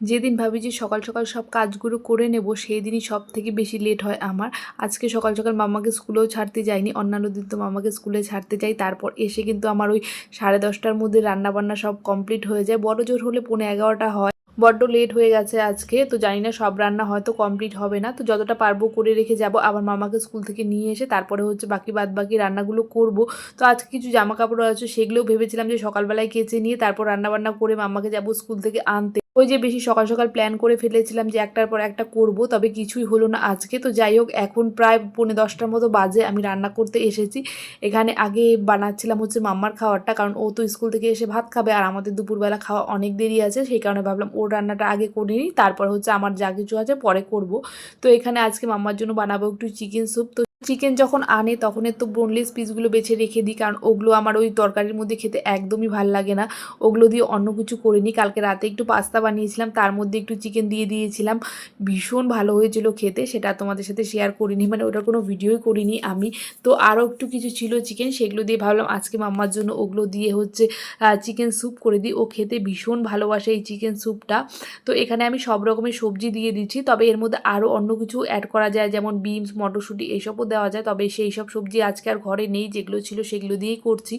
যেদিন ভাবি যে সকাল সকাল সব কাজগুলো করে নেব সেই দিনই সব থেকে বেশি লেট হয় আমার। আজকে সকাল সকাল মামাকে স্কুলেও ছাড়তে যাইনি, অন্যান্য দিন তো মামাকে স্কুলে ছাড়তে যাই, তারপর এসে কিন্তু আমার ওই সাড়ে দশটার মধ্যে রান্নাবান্না সব কমপ্লিট হয়ে যায়। বড় জোর হলে পৌনে এগারোটা হয়। বড্ড লেট হয়ে গেছে আজকে, তো জানি না সব রান্না হয়তো কমপ্লিট হবে না। তো যতটা পারব করে রেখে যাব, আবার মামাকে স্কুল থেকে নিয়ে এসে তারপরে হচ্ছে বাকি বাদ বাকি রান্নাগুলো করব। তো আজকে কিছু জামা কাপড় আছে সেগুলোও ভেবেছিলাম যে সকালবেলায় কেচে নিয়ে তারপর রান্নাবান্না করে মামাকে যাব স্কুল থেকে আনতে। ওই যে বেশি সকাল সকাল প্ল্যান করে ফেলেছিলাম যে একটার পর একটা করব, তবে কিছুই হলো না আজকে। তো যাই হোক, এখন প্রায় পৌনে দশটার মতো বাজে আমি রান্না করতে এসেছি। এখানে আগে বানাচ্ছিলাম হচ্ছে মাম্মার খাওয়ারটা কারণ ও তো স্কুল থেকে এসে ভাত খাবে আর আমাদের দুপুরবেলা খাওয়া অনেক দেরি আছে, সেই কারণে ভাবলাম ওর রান্নাটা আগে করে নিই, তারপর হচ্ছে আমার যা কিছু আছে পরে করব। তো এখানে আজকে মাম্মার জন্য বানাবো একটু চিকেন স্যুপ তো চিকেন যখন আনে তখন তো বোনলেস পিসগুলো বেছে রেখে দিই, কারণ ওগুলো আমার ওই তরকারির মধ্যে খেতে একদমই ভালো লাগে না। ওগুলো দিয়ে অন্য কিছু করিনি, কালকে রাতে একটু পাস্তা বানিয়েছিলাম, তার মধ্যে একটু চিকেন দিয়ে দিয়েছিলাম। ভীষণ ভালো হয়েছিল খেতে, সেটা তোমাদের সাথে শেয়ার করিনি মানে ওটার কোনো ভিডিওই করিনি আমি। তো আরও একটু কিছু ছিল চিকেন সেগুলো দিয়ে ভাবলাম আজকে মাম্মার জন্য ওগুলো দিয়ে হচ্ছে চিকেন স্যুপ করে দিই। ও খেতে ভীষণ ভালোবাসে এই চিকেন স্যুপটা তো এখানে আমি সব রকমের সবজি দিয়ে দিচ্ছি, তবে এর মধ্যে আরও অন্য কিছু অ্যাড করা যায়, যেমন বিনস মটরশুঁটি এইসবও দেওয়া যায়। তবে সেই সব সবজি আজকে আর ঘরে নেই। যেগুলো ছিল সেগুলো দিয়েই করছি।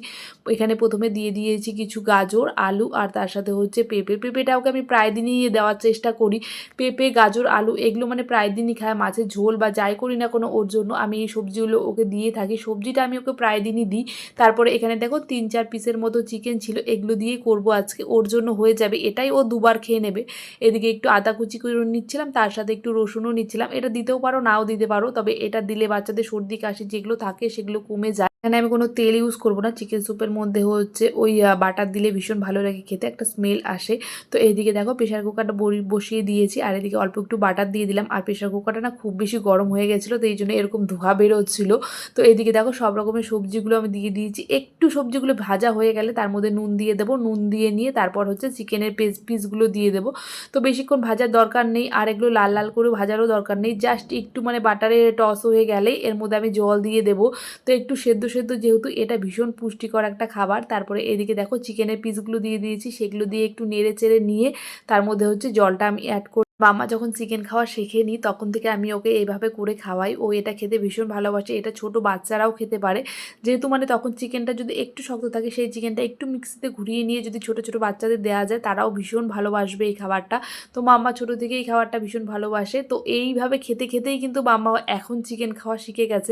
এখানে প্রথমে দিয়ে দিয়েছি কিছু গাজর, আলু আর তার সাথে হচ্ছে পেঁপে। পেঁপেটাওকে আমি প্রায় দিনই দেওয়ার চেষ্টা করি। পেঁপে, গাজর, আলু এগুলো মানে প্রায় দিনই খায়। মাছের ঝোল বা যাই করি না কোনো ওর জন্য আমি এই সবজিগুলো ওকে দিয়ে থাকি। সবজিটা আমি ওকে প্রায় দিনই দিই। তারপরে এখানে দেখো তিন চার পিসের মতো চিকেন ছিল। এগুলো দিয়েই করব আজকে। ওর জন্য হয়ে যাবে। এটাই ও দুবার খেয়ে নেবে। এদিকে একটু আদা কুচি করে নিচ্ছিলাম। তার সাথে একটু রসুনও নিচ্ছিলাম। এটা দিতেও পারো, নাও দিতে পারো। তবে এটা দিলে বাচ্চাদের সর্দি কাশি যেগুলো থাকে সেগুলো কমে যায়। এখানে আমি কোনো তেল ইউজ করব না। চিকেন স্যুপের মধ্যে হচ্ছে ওই বাটার দিলে ভীষণ ভালো লাগে খেতে। একটা স্মেল আসে। তো এইদিকে দেখো প্রেশার কুকারটা বসিয়ে দিয়েছি। আর এদিকে অল্প একটু বাটার দিয়ে দিলাম। আর প্রেশার কুকারটা না খুব বেশি গরম হয়ে গেছিল, তো এই জন্য এরকম ধোঁয়া বেরোচ্ছিলো। তো এইদিকে দেখো সব রকমের সবজিগুলো আমি দিয়ে দিয়েছি। একটু সবজিগুলো ভাজা হয়ে গেলে তার মধ্যে নুন দিয়ে দেবো। নুন দিয়ে নিয়ে তারপর হচ্ছে চিকেনের পেস পিসগুলো দিয়ে দেবো। তো বেশিক্ষণ ভাজার দরকার নেই। আর এগুলো লাল লাল করে ভাজারও দরকার নেই। জাস্ট একটু মানে বাটারে টস হয়ে গেলে এর মধ্যে আমি জল দিয়ে দেবো। তো একটু সেদ্ধ সেদ্ধ যেহেতু এটা ভীষণ পুষ্টিকর একটা খাবার, তারপরে এদিকে দেখো চিকেনের পিসগুলো দিয়ে দিয়েছি, সেগুলো দিয়ে একটু নেড়ে চেড়ে নিয়ে তার মধ্যে হচ্ছে জলটা আমি অ্যাড মামা যখন চিকেন খাওয়া শেখেনি তখন থেকে আমি ওকে এইভাবে করে খাওয়াই। ও এটা খেতে ভীষণ ভালোবাসে। এটা ছোট বাচ্চারাও খেতে পারে। যেহেতু মানে তখন চিকেনটা যদি একটু শক্ত থাকে, সেই চিকেনটা একটু মিক্সিতে ঘুরিয়ে নিয়ে যদি ছোট ছোট বাচ্চাদের দেওয়া যায়, তারাও ভীষণ ভালোবাসবে এই খাবারটা। তো মাম্মা ছোটো থেকে এই খাবারটা ভীষণ ভালোবাসে। তো এইভাবে খেতে, খেতেই কিন্তু মাম্মা এখন চিকেন খাওয়া শিখে গেছে।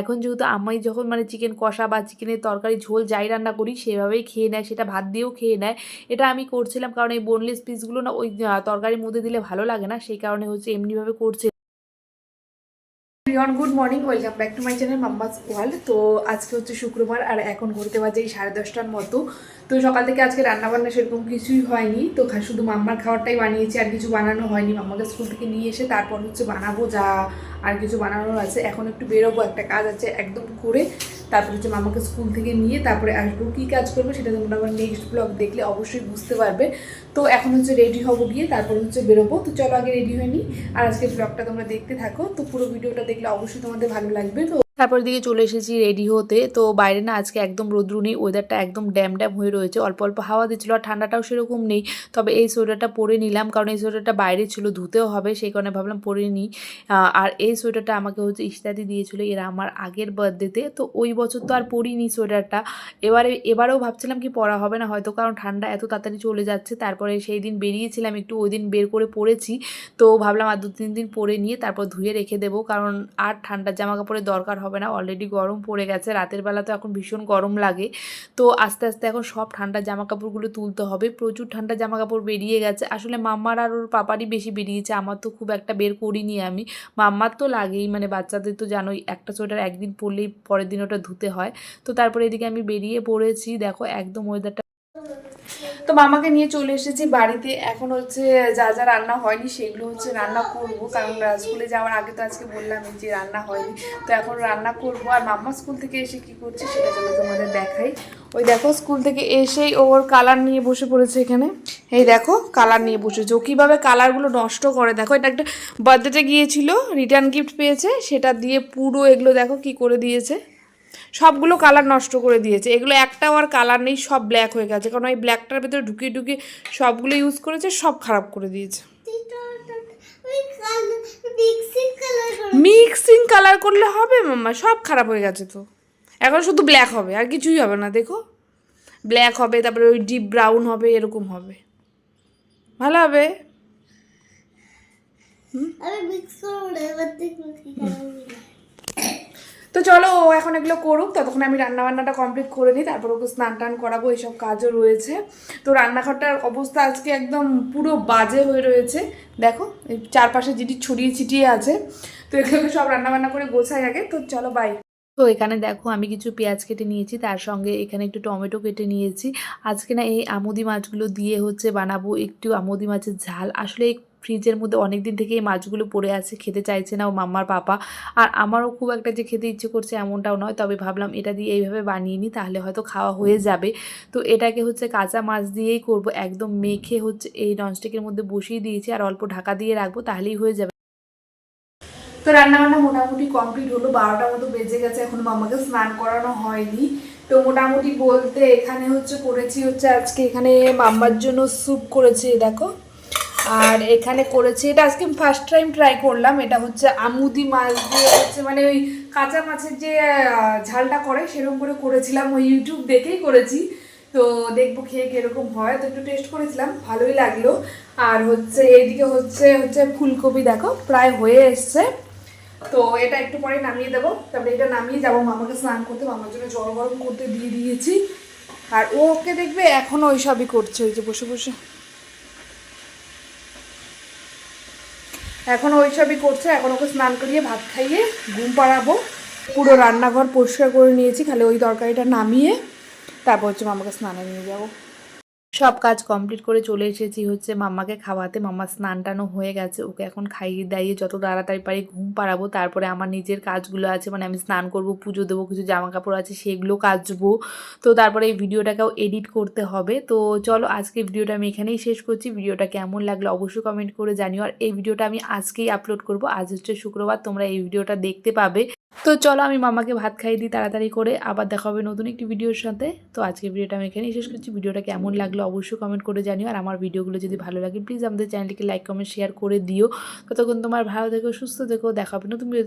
এখন যেহেতু আমি যখন মানে চিকেন কষা বা চিকেনের তরকারি ঝোল যাই রান্না করি, সেভাবেই খেয়ে নেয়, সেটা ভাত দিয়েও খেয়ে নেয়। এটা আমি করছিলাম কারণ এই বোনলেস পিসগুলো না ওই তরকারির মধ্যে দিলে ভালো লাগে না, সেই কারণে হচ্ছে এমনিভাবে করছে। রিয়ন good morning welcome back to my channel mamma's world তো আজকে হচ্ছে শুক্রবার, আর এখন ঘুরতে বাজে এই সাড়ে দশটার মতো। তো সকাল থেকে আজকে রান্নাবান্না সেরকম কিছুই হয়নি। তো শুধু মাম্মার খাবারটাই বানিয়েছি, আর কিছু বানানো হয়নি। মাম্মাকে স্কুল থেকে নিয়ে এসে তারপর হচ্ছে বানাবো যা আর কিছু বানানোর আছে। এখন একটু বেরোবো, একটা কাজ আছে, একদম করে তারপর হচ্ছে মামাকে স্কুল থেকে নিয়ে তারপরে আসব, কী কাজ করব সেটা তোমরা আমার নেক্সট ব্লগ দেখলে অবশ্যই বুঝতে পারবে। তো এখন হচ্ছে রেডি হব গিয়ে, তারপর হচ্ছে বেরোবো। তো চলো আগে রেডি হয়ে নিই। আর আজকে ব্লগটা তোমরা দেখতে থাকো। তো পুরো ভিডিওটা দেখলে অবশ্যই তোমাদের ভালো লাগবে। তো তারপর দিকে চলে এসেছি রেডি হতে। তো বাইরে না আজকে একদম রোদ্রু নেই ওয়েদারটা একদম ড্যাম ড্যাম হয়ে রয়েছে। অল্প অল্প হাওয়া দিচ্ছিল আর ঠান্ডাটাও সেরকম নেই। তবে এই সোয়েটারটা পরে নিলাম, কারণ এই সোয়েটারটা বাইরে ছিল, ধুতেও হবে, সেই কারণে ভাবলাম পরে নিই আর এই সোয়েটারটা আমাকে হচ্ছে ইস্তাদি দিয়েছিল, এরা আমার আগের বার্থডেতে তো ওই বছর তো আর পরিনি সোয়েটারটা। এবারে, এবারেও ভাবছিলাম কি পরা হবে না, হয়তো কারণ ঠান্ডা এত তাড়াতাড়ি চলে যাচ্ছে। তারপরে সেই দিন বেরিয়েছিলাম, একটু ওই দিন বের করে পরেছি। তো ভাবলাম আর দু তিন দিন পরে নিয়ে তারপর ধুয়ে রেখে দেবো, কারণ আর ঠান্ডার জামা কাপড়ের দরকার হবে না। অলরেডি গরম পড়ে গেছে। রাতের বেলা তো এখন ভীষণ গরম লাগে। তো আস্তে আস্তে এখন সব ঠান্ডা জামা কাপড়গুলো তুলতে হবে। প্রচুর ঠান্ডা জামা কাপড় বেরিয়ে গেছে। আসলে মাম্মার আর ওর পাপারই বেশি বেরিয়েছে। আমার তো খুব একটা বের করিনি আমি। মাম্মার তো লাগেই। মানে বাচ্চাদের তো জানোই, একটা সোয়েটার একদিন পরলেই পরের দিন ওটা ধুতে হয়। তো তারপরে এদিকে আমি বেরিয়ে পড়েছি। দেখো, একদম ওয়েদারটা তো মামাকে নিয়ে চলে এসেছি বাড়িতে। এখন হচ্ছে যা যা রান্না হয়নি সেগুলো হচ্ছে রান্না করব। কারণ স্কুলে যাওয়ার আগে তো আজকে বললাম যে রান্না হয়নি। তো এখন রান্না করব। আর মাম্মা স্কুল থেকে এসে কি করছে সেটা চলো তোমাদের দেখাই। ওই দেখো, স্কুল থেকে এসেই ওর কালার নিয়ে বসে পড়েছে এখানে। এই দেখো, কালার নিয়ে বসেছে। ও কীভাবে কালারগুলো নষ্ট করে? দেখো, এটা একটা বার্থডেতে গিয়েছিল রিটার্ন গিফট পেয়েছে। সেটা দিয়ে পুরো এগুলো দেখো কি করে দিয়েছে। সবগুলো কালার নষ্ট করে দিয়েছে। এগুলো একটাও আর কালার নেই, সব ব্ল্যাক হয়ে গেছে। কারণ ওই ব্ল্যাকটার ভেতরে ঢুকিয়ে ঢুকিয়ে সবগুলো ইউজ করেছে, সব খারাপ করে দিয়েছে। মিক্সিং কালার করলে হবে মাম্মা, সব খারাপ হয়ে গেছে তো। এখন শুধু ব্ল্যাক হবে, আর কিছুই হবে না, দেখো। ব্ল্যাক হবে, তারপরে ওই ডিপ ব্রাউন হবে, এরকম হবে। ভালো হবে? আমি মিক্স করে এবার দেখব কি কালার তো চলো ও এখন এগুলো করুক, ততক্ষণ আমি রান্নাবান্নাটা কমপ্লিট করে নিই, তারপর ওকে স্নান টান করাবো, এইসব কাজও রয়েছে। তো রান্নাঘরটার অবস্থা আজকে একদম পুরো বাজে হয়ে রয়েছে। দেখো, এই চারপাশে জিনিস ছড়িয়ে ছিটিয়ে আছে। তো এগুলোকে সব রান্নাবান্না করে গোছাই আগে, তো চলো বাই তো এখানে দেখো, আমি কিছু পেঁয়াজ কেটে নিয়েছি, তার সঙ্গে এখানে একটু টমেটো কেটে নিয়েছি। আজকে না এই আমুদি মাছগুলো দিয়ে হচ্ছে বানাবো, একটু আমুদি মাছের ঝাল। আসলে ফ্রিজের মধ্যে অনেক দিন থেকে এই মাছগুলো পড়ে আছে খেতে চাইছে না ও মাম্মার পাপা। আর আমারও খুব একটা যে খেতে ইচ্ছে করছে এমনটাও নয় তবে ভাবলাম এটা দিয়ে এইভাবে বানিয়ে নিই তাহলে হয়তো খাওয়া হয়ে যাবে। তো এটাকে হচ্ছে কাঁচা মাছ দিয়েই করব একদম মেখে হচ্ছে এই ননস্টিকের মধ্যে বসিয়ে দিয়েছি আর অল্প ঢাকা দিয়ে রাখব তাহলেই হয়ে যাবে। তো রান্নাবান্না মোটামুটি কমপ্লিট হলো বারোটার মতো বেজে গেছে এখন মামাকে স্নান করানো হয়নি। তো মোটামুটি বলতে এখানে হচ্ছে করেছি হচ্ছে আজকে এখানে মাম্মার জন্য স্যুপ করেছি দেখো। আর এখানে করেছি, এটা আজকে আমি ফার্স্ট টাইম ট্রাই করলাম, এটা হচ্ছে আমুদি মাছ দিয়ে হচ্ছে মানে ওই কাঁচা মাছের যে ঝালটা করে সেরকম করে করেছিলাম, ওই ইউটিউব দেখেই করেছি। তো দেখব খেয়ে কীরকম হয়, তো একটু টেস্ট করেছিলাম, ভালোই লাগল। আর হচ্ছে এইদিকে হচ্ছে হচ্ছে ফুলকপি দেখো, প্রায় হয়ে এসছে। তো এটা একটু পরে নামিয়ে দেবো, তারপরে এটা নামিয়ে যাব, মামাকে স্নান করতে, মামার জন্য জল গরম করতে দিয়ে দিয়েছি। আর ওকে দেখবে এখনও ওই সবই করছে, ওই যে বসে বসে। এখন ওই সবই করছে, এখন ওকে স্নান করিয়ে ভাত খাইয়ে ঘুম পাড়াবো। পুরো রান্নাঘর পরিষ্কার করে নিয়েছি, খালি ওই তরকারিটা নামিয়ে তারপর হচ্ছে মামাকে স্নানে নিয়ে যাব। সব কাজ কমপ্লিট করে চলে এসেছি হচ্ছে মাম্মাকে খাওয়াতে। মাম্মা স্নান টানও হয়ে গেছে, ওকে এখন খাইয়ে দাইয়ে যত তাড়াতাড়ি পারি ঘুম পাড়াবো। তারপরে আমার নিজের কাজগুলো আছে মানে আমি স্নান করব, পুজো দেবো, কিছু জামা কাপড় আছে, সেগুলো কাচবো। তো তারপরে এই ভিডিওটাকেও এডিট করতে হবে। তো চলো আজকে ভিডিওটা আমি এখানেই শেষ করছি। ভিডিওটা কেমন লাগল অবশ্যই কমেন্ট করে জানিও। আর এই ভিডিওটা আমি আজকেই আপলোড করব। আজ হচ্ছে শুক্রবার, তোমরা এই ভিডিওটা দেখতে পাবে। তো চলো আমি মামাকে ভাত খাইয়ে দিই তাড়াতাড়ি করে। আবার দেখা হবে নতুন একটি ভিডিওর সাথে। তো আজকে ভিডিওটা আমি এখানেই শেষ করছি। ভিডিওটা কেমন লাগল অবশ্যই কমেন্ট করে জানিও। আর আমার ভিডিওগুলো যদি ভালো লাগে প্লিজ আমাদের চ্যানেলটিকে লাইক কমেন্ট শেয়ার করে দিও। ততক্ষণ তোমার ভালো থেকো, সুস্থ থেকো, দেখা হবে নতুন ভিডিও